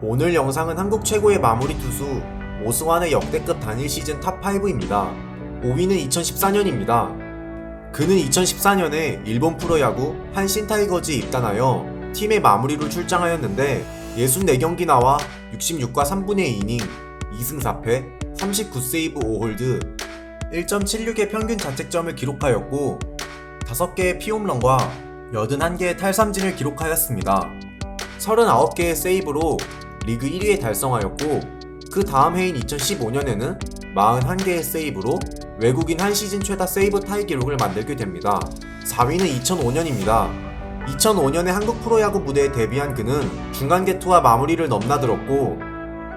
오늘 영상은 한국 최고의 마무리 투수 오승환의 역대급 단일 시즌 탑5입니다. 5위는 2014년입니다. 그는 2014년에 일본 프로야구 한신 타이거즈에 입단하여 팀의 마무리로 출장하였는데 64경기 나와 66과 3분의 2이닝, 2승 4패, 39세이브 5홀드, 1.76의 평균 자책점을 기록하였고 5개의 피홈런과 81개의 탈삼진을 기록하였습니다. 39개의 세이브로 리그 1위에 달성하였고 그 다음 해인 2015년에는 41개의 세이브로 외국인 한 시즌 최다 세이브 타이 기록을 만들게 됩니다. 4위는 2005년입니다. 2005년에 한국 프로야구 무대에 데뷔한 그는 중간 개투와 마무리를 넘나들었고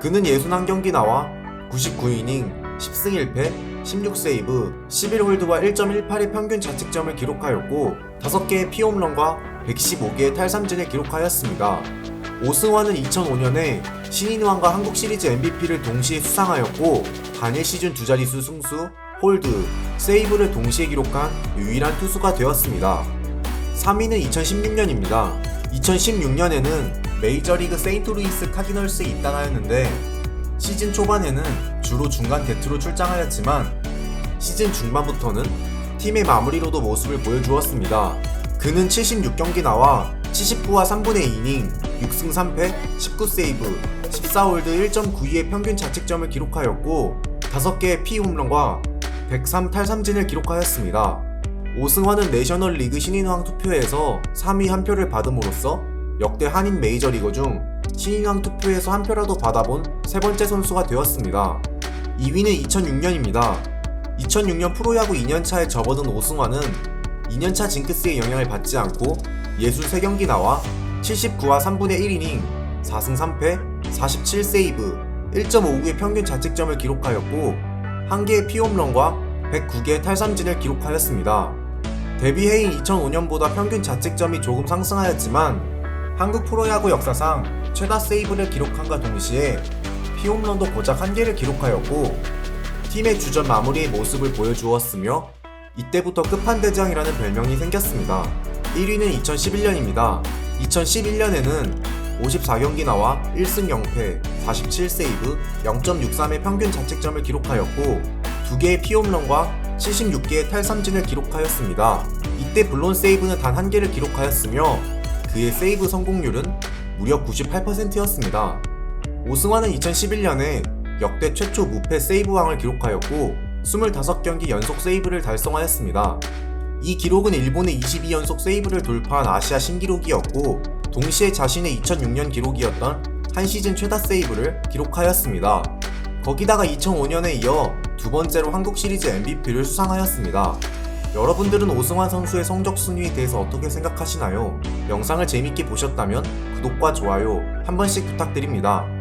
그는 61경기 나와 99이닝 10승 1패 16세이브 11홀드와 1.18의 평균 자책점을 기록하였고 5개의 피홈런과 115개의 탈삼진을 기록하였습니다. 오승환은 2005년에 신인왕과 한국 시리즈 MVP를 동시에 수상하였고 단일 시즌 두 자릿수 승수, 홀드, 세이브를 동시에 기록한 유일한 투수가 되었습니다. 3위는 2016년입니다. 2016년에는 메이저리그 세인트루이스 카디널스에 입단하였는데 시즌 초반에는 주로 중간 게트로 출장하였지만 시즌 중반부터는 팀의 마무리로도 모습을 보여주었습니다. 그는 76경기 나와 79와 3분의 2이닝, 6승 3패, 19세이브, 14홀드 1.92의 평균 자책점을 기록하였고 5개의 피홈런과 103 탈삼진을 기록하였습니다. 오승환은 내셔널 리그 신인왕 투표에서 3위 한 표를 받음으로써 역대 한인 메이저리거 중 신인왕 투표에서 한 표라도 받아본 세 번째 선수가 되었습니다. 2위는 2006년입니다. 2006년 프로야구 2년차에 접어든 오승환은 2년차 징크스의 영향을 받지 않고 63경기 나와 79와 3분의 1이닝, 4승 3패, 47세이브, 1.59의 평균 자책점을 기록하였고 1개의 피홈런과 109개의 탈삼진을 기록하였습니다. 데뷔 해인 2005년보다 평균 자책점이 조금 상승하였지만 한국 프로야구 역사상 최다 세이브를 기록한과 동시에 피홈런도 고작 1개를 기록하였고 팀의 주전 마무리의 모습을 보여주었으며 이때부터 끝판대장이라는 별명이 생겼습니다. 1위는 2011년입니다. 2011년에는 54경기 나와 1승 0패, 47세이브, 0.63의 평균 자책점을 기록하였고 2개의 피홈런과 76개의 탈삼진을 기록하였습니다. 이때 블론 세이브는 단 한 개를 기록하였으며 그의 세이브 성공률은 무려 98%였습니다. 오승환은 2011년에 역대 최초 무패 세이브왕을 기록하였고 25경기 연속 세이브를 달성하였습니다. 이 기록은 일본의 22연속 세이브를 돌파한 아시아 신기록이었고 동시에 자신의 2006년 기록이었던 한 시즌 최다 세이브를 기록하였습니다. 거기다가 2005년에 이어 두 번째로 한국 시리즈 MVP를 수상하였습니다. 여러분들은 오승환 선수의 성적 순위에 대해서 어떻게 생각하시나요? 영상을 재밌게 보셨다면 구독과 좋아요 한 번씩 부탁드립니다.